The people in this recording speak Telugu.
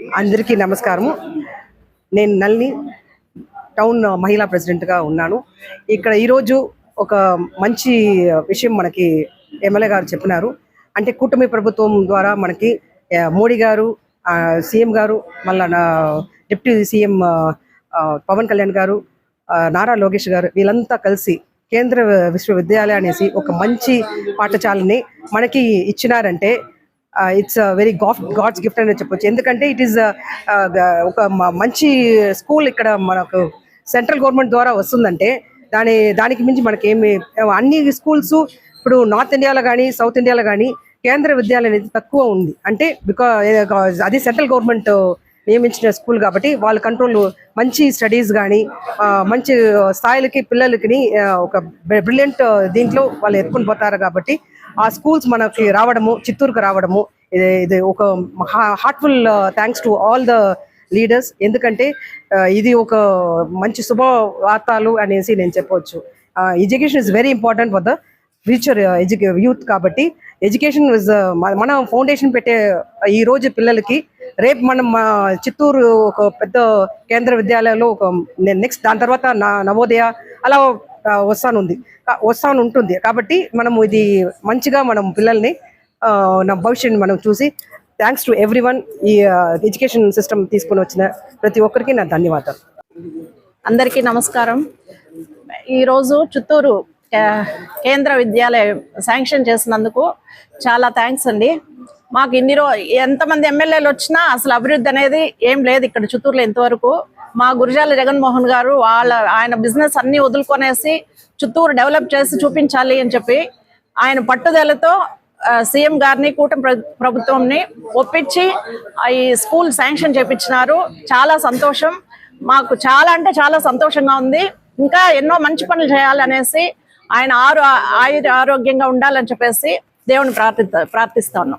అందరికీ నమస్కారము. నేను నల్ని టౌన్ మహిళా ప్రెసిడెంట్గా ఉన్నాను. ఇక్కడ ఈరోజు ఒక మంచి విషయం మనకి ఎమ్మెల్యే గారు చెప్పినారు. అంటే కూటమి ప్రభుత్వం ద్వారా మనకి మోడీ గారు సీఎం గారు మళ్ళా డిప్యూటీ సీఎం పవన్ కళ్యాణ్ గారు నారా లోకేష్ గారు వీళ్ళంతా కలిసి కేంద్ర విశ్వవిద్యాలయం అనేసి ఒక మంచి పాఠశాలని మనకి ఇచ్చినారంటే ఇట్స్ వెరీ గాఫ్ గాడ్స్ గిఫ్ట్ అని చెప్పొచ్చు. ఎందుకంటే ఇట్ ఈస్ uh, uh, ఒక మ- మంచి స్కూల్ ఇక్కడ మనకు సెంట్రల్ గవర్నమెంట్ ద్వారా వస్తుందంటే దాని దానికి మించి మనకి ఏమి అన్ని స్కూల్స్ ఇప్పుడు నార్త్ ఇండియాలో కానీ సౌత్ ఇండియాలో కానీ కేంద్ర విద్యాలయం అనేది తక్కువ ఉంది. అంటే బికాజ్ uh, అది సెంట్రల్ గవర్నమెంట్ నియమించిన స్కూల్ కాబట్టి వాళ్ళ కంట్రోల్ మంచి స్టడీస్ కానీ మంచి స్థాయిలకి పిల్లలకి ఒక బ్రిలియంట్ దీంట్లో వాళ్ళు ఎత్తుకొని పోతారు కాబట్టి ఆ స్కూల్స్ మనకి రావడము చిత్తూరుకు రావడము ఇది ఇది ఒక heartful thanks to all the leaders ఎందుకంటే uh, ఇది ఒక మంచి శుభవార్తలు అనేసి నేను చెప్పవచ్చు education is very important for the future ఎడ్యుకే youth కాబట్టి ఎడ్యుకేషన్ ఇస్ uh, మన ఫౌండేషన్ పెట్టే ఈ రోజు పిల్లలకి రేపు మనం మా చిత్తూరు ఒక పెద్ద కేంద్ర విద్యాలయంలో ఒక నెక్స్ట్ దాని తర్వాత నా- నవోదయ అలా uh, వస్తానుంది. వస్తాను ఉంటుంది కాబట్టి మనము ఇది మంచిగా మనం పిల్లల్ని నా భవిష్యత్తుని మనం చూసి థ్యాంక్స్ టు ఎవ్రీ వన్ ఈ ఎడ్యుకేషన్ సిస్టమ్ తీసుకొని వచ్చిన ప్రతి ఒక్కరికి నా ధన్యవాదాలు. అందరికీ నమస్కారం. ఈరోజు చిత్తూరు కేంద్ర విద్యాలయం శాంక్షన్ చేసినందుకు చాలా థ్యాంక్స్ అండి. మాకు ఇన్ని రో ఎంతమంది ఎమ్మెల్యేలు వచ్చినా అసలు అభివృద్ధి అనేది ఏం లేదు ఇక్కడ చిత్తూరులో ఇంతవరకు. మా గురిజాల జగన్మోహన్ గారు వాళ్ళ ఆయన బిజినెస్ అన్ని వదులుకొనేసి చిత్తూరు డెవలప్ చేసి చూపించాలి అని చెప్పి ఆయన పట్టుదలతో సీఎం గారిని కూటమి ప్రభుత్వంని ఒప్పించి ఈ స్కూల్ శాంక్షన్ చేపించినారు. చాలా సంతోషం. మాకు చాలా అంటే చాలా సంతోషంగా ఉంది. ఇంకా ఎన్నో మంచి పనులు చేయాలనేసి ఆయన ఆరు ఆయుర ఆరోగ్యంగా ఉండాలని చెప్పేసి దేవుని ప్రార్థి ప్రార్థిస్తాను.